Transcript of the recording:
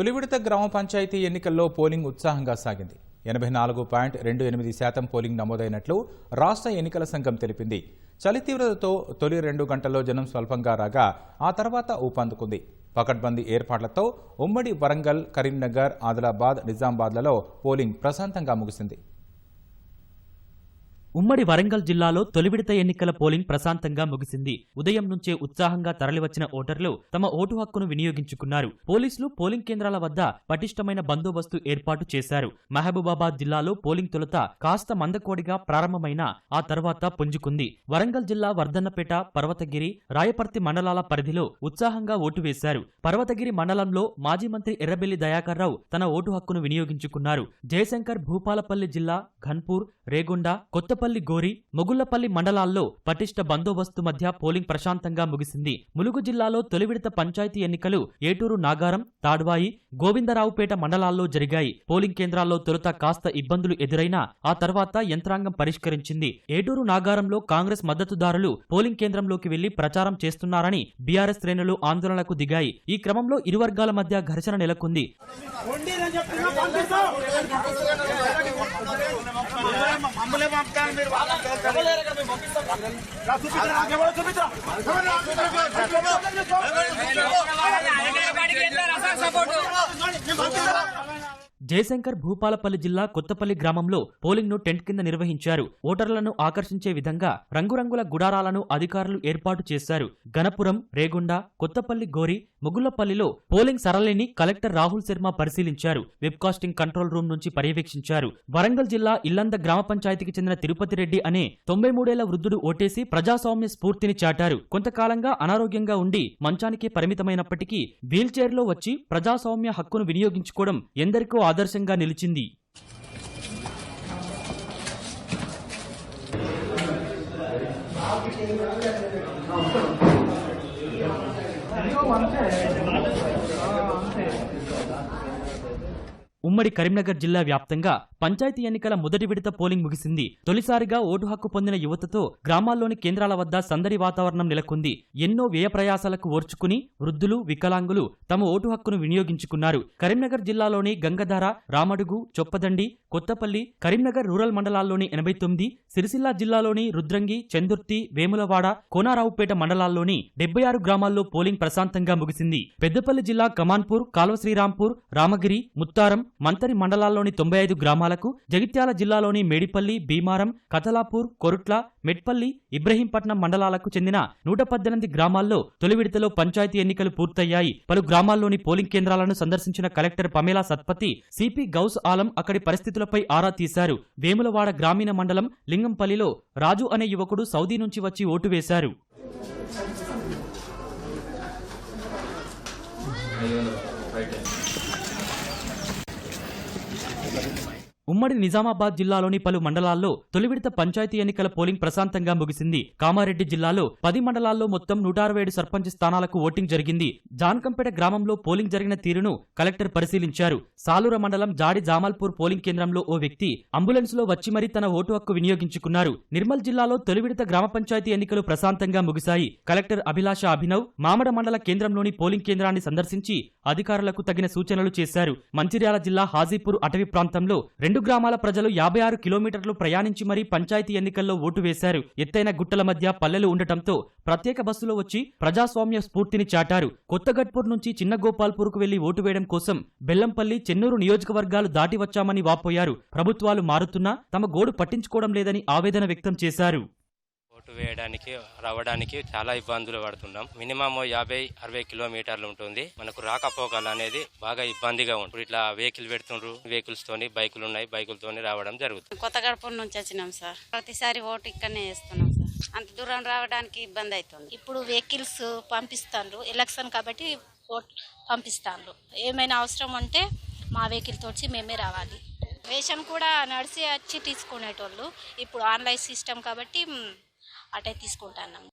తొలి విడత గ్రామ పంచాయతీ ఎన్నికల్లో పోలింగ్ ఉత్సాహంగా సాగింది. ఎనభై నాలుగు పాయింట్ రెండు ఎనిమిది శాతం పోలింగ్ నమోదైనట్లు రాష్ట్ర ఎన్నికల సంఘం తెలిపింది. చలి తీవ్రతతో తొలి రెండు గంటల్లో జనం స్వల్పంగా రాగా ఆ తర్వాత ఊపందుకుంది. పకడ్బందీ ఏర్పాట్లతో ఉమ్మడి వరంగల్ కరీంనగర్ ఆదిలాబాద్ నిజామాబాద్లలో పోలింగ్ ప్రశాంతంగా ముగిసింది. ఉమ్మడి వరంగల్ జిల్లాలో తొలి విడత ఎన్నికల పోలింగ్ ప్రశాంతంగా ముగిసింది. ఉదయం నుంచే ఉత్సాహంగా తరలివచ్చిన ఓటర్లు తమ ఓటు హక్కును వినియోగించుకున్నారు. పోలీసులు పోలింగ్ కేంద్రాల వద్ద పటిష్టమైన బందోబస్తు ఏర్పాటు చేశారు. మహబూబాబాద్ జిల్లాలో పోలింగ్ తొలుత కాస్త మందకోడిగా ప్రారంభమైన ఆ తర్వాత పుంజుకుంది. వరంగల్ జిల్లా వర్ధన్నపేట పర్వతగిరి రాయపర్తి మండలాల పరిధిలో ఉత్సాహంగా ఓటు వేశారు. పర్వతగిరి మండలంలో మాజీ మంత్రి ఎర్రబెల్లి దయాకర్ రావు తన ఓటు హక్కును వినియోగించుకున్నారు. జయశంకర్ భూపాలపల్లి జిల్లా ఘన్పూర్ రేగొండ కొత్తపల్లి గోరి మొగుళ్ళపల్లి మండలాల్లో పటిష్ట బందోబస్తు మధ్య పోలింగ్ ప్రశాంతంగా ముగిసింది. ములుగు జిల్లాలో తొలి విడత పంచాయతీ ఎన్నికలు ఏటూరు నాగారం తాడ్వాయి గోవిందరావుపేట మండలాల్లో జరిగాయి. పోలింగ్ కేంద్రాల్లో తొలుత కాస్త ఇబ్బందులు ఎదురైనా ఆ తర్వాత యంత్రాంగం పరిష్కరించింది. ఏటూరు నాగారంలో కాంగ్రెస్ మద్దతుదారులు పోలింగ్ కేంద్రంలోకి వెళ్ళి ప్రచారం చేస్తున్నారని బీఆర్ఎస్ శ్రేణులు ఆందోళనకు దిగాయి. ఈ క్రమంలో ఇరు వర్గాల మధ్య ఘర్షణ నెలకొంది. మమ్మల్ని పంపుతాను మీరు రా, చూపించరా, జయశంకర్ భూపాలపల్లి జిల్లా కొత్తపల్లి గ్రామంలో పోలింగ్ను టెంట్ కింద నిర్వహించారు. ఓటర్లను ఆకర్షించే విధంగా రంగురంగుల గుడారాలను అధికారులు ఏర్పాటు చేశారు. గణపురం రేగొండ కొత్తపల్లి గోరి ముగుళ్ళపల్లిలో పోలింగ్ సరళిని కలెక్టర్ రాహుల్ శర్మ పరిశీలించారు. వెబ్కాస్టింగ్ కంట్రోల్ రూమ్ నుంచి పర్యవేక్షించారు. వరంగల్ జిల్లా ఇల్లంద గ్రామ పంచాయతీకి చెందిన తిరుపతి రెడ్డి అనే తొంభై మూడేళ్ళ వృద్ధుడు ఓటేసి ప్రజాస్వామ్య స్ఫూర్తిని చాటారు. కొంతకాలంగా అనారోగ్యంగా ఉండి మంచానికే పరిమితమైనప్పటికీ వీల్చైర్లో వచ్చి ప్రజాస్వామ్య హక్కును వినియోగించుకోవడం ఎందరికో ఆదర్శంగా నిలిచింది. ఉమ్మడి కరీంనగర్ జిల్లా వ్యాప్తంగా పంచాయతీ ఎన్నికల మొదటి విడత పోలింగ్ ముగిసింది. తొలిసారిగా ఓటు హక్కు పొందిన యువతతో గ్రామాల్లోని కేంద్రాల వద్ద సందడి వాతావరణం నెలకొంది. ఎన్నో వ్యయ ప్రయాసాలకు ఓర్చుకుని వృద్ధులు వికలాంగులు తమ ఓటు హక్కును వినియోగించుకున్నారు. కరీంనగర్ జిల్లాలోని గంగధార రామడుగు చొప్పదండి కొత్తపల్లి కరీంనగర్ రూరల్ మండలాల్లోని ఎనభై తొమ్మిది సిరిసిల్ల జిల్లాలోని రుద్రంగి చందుర్తి వేములవాడ కోనారావుపేట మండలాల్లోని డెబ్బై ఆరు గ్రామాల్లో పోలింగ్ ప్రశాంతంగా ముగిసింది. పెద్దపల్లి జిల్లా కమాన్పూర్ కాల్వ శ్రీరాంపూర్ రామగిరి ముత్తారం మంతరి మండలాల్లోని తొంభై ఐదు గ్రామాలకు జగిత్యాల జిల్లాలోని మేడిపల్లి భీమారం కతలాపూర్ కొరుట్ల మెట్పల్లి ఇబ్రహీంపట్నం మండలాలకు చెందిన నూట పద్దెనిమిది గ్రామాల్లో తొలి విడతలో పంచాయతీ ఎన్నికలు పూర్తయ్యాయి. పలు గ్రామాల్లోని పోలింగ్ కేంద్రాలను సందర్శించిన collector Pamela Satpathy CP Ghouse Alam అక్కడి పరిస్థితులపై ఆరా తీశారు. వేములవాడ గ్రామీణ మండలం లింగంపల్లిలో రాజు అనే యువకుడు సౌదీ నుంచి వచ్చి ఓటు వేశారు. ఉమ్మడి నిజామాబాద్ జిల్లాలోని పలు మండలాల్లో తొలి విడత పంచాయతీ ఎన్నికల పోలింగ్ ప్రశాంతంగా ముగిసింది. కామారెడ్డి జిల్లాలో పది మండలాల్లో మొత్తం నూట అరవై ఏడు సర్పంచ్ స్థానాలకు ఓటింగ్ జరిగింది. జాన్కంపేట గ్రామంలో పోలింగ్ జరిగిన తీరును కలెక్టర్ పరిశీలించారు. సాలూర మండలం జాడి జామల్పూర్ పోలింగ్ కేంద్రంలో ఓ వ్యక్తి అంబులెన్స్లో వచ్చి మరీ తన ఓటు హక్కు వినియోగించుకున్నారు. నిర్మల్ జిల్లాలో తొలి విడత గ్రామ పంచాయతీ ఎన్నికలు ప్రశాంతంగా ముగిశాయి. కలెక్టర్ అభిలాష అభినవ్ మామడ మండల కేంద్రంలోని పోలింగ్ కేంద్రాన్ని సందర్శించి అధికారులకు తగిన సూచనలు చేశారు. మంచిర్యాల జిల్లా హాజీపూర్ అటవీ ప్రాంతంలో రెండు గ్రామాల ప్రజలు యాభై ఆరు కిలోమీటర్లు ప్రయాణించి మరీ పంచాయతీ ఎన్నికల్లో ఓటు వేశారు. ఎత్తైన గుట్టల మధ్య పల్లెలు ఉండటంతో ప్రత్యేక బస్సులో వచ్చి ప్రజాస్వామ్య స్ఫూర్తిని చాటారు. కొత్తగట్పూర్ నుంచి చిన్న గోపాల్పూర్కు వెళ్ళి ఓటు వేయడం కోసం బెల్లంపల్లి చెన్నూరు నియోజకవర్గాలు దాటి వచ్చామని వాపోయారు. ప్రభుత్వాలు మారుతున్నా తమ గోడు పట్టించుకోవడం లేదని ఆవేదన వ్యక్తం చేశారు. ఓటు వేయడానికి రావడానికి చాలా ఇబ్బందులు పడుతున్నాం. మినిమం యాభై అరవై కిలోమీటర్లు ఉంటుంది. మనకు రాకపోకలు అనేది బాగా ఇబ్బందిగా ఉంటుంది ఇట్లా వెహికల్ పెడుతుండ్రు. వెహికల్స్ తోని బైకులు ఉన్నాయి. బైకులతోని రావడం జరుగుతుంది. కొత్త గడప నుంచి వచ్చినాం సార్. ప్రతిసారి ఓటు ఇక్కడనే వేస్తున్నాం సార్. అంత దూరం రావడానికి ఇబ్బంది అవుతుంది. ఇప్పుడు వెహికల్స్ పంపిస్తాండ్రు. ఎలక్షన్ కాబట్టి ఓట్ పంపిస్తాండ్రు. ఏమైనా అవసరం ఉంటే మా వెహికల్ తోచి మేమే రావాలి. రేషన్ కూడా నడిచి వచ్చి తీసుకునేటోళ్ళు. ఇప్పుడు ఆన్లైన్ సిస్టమ్ కాబట్టి అటే తీసుకుంటాను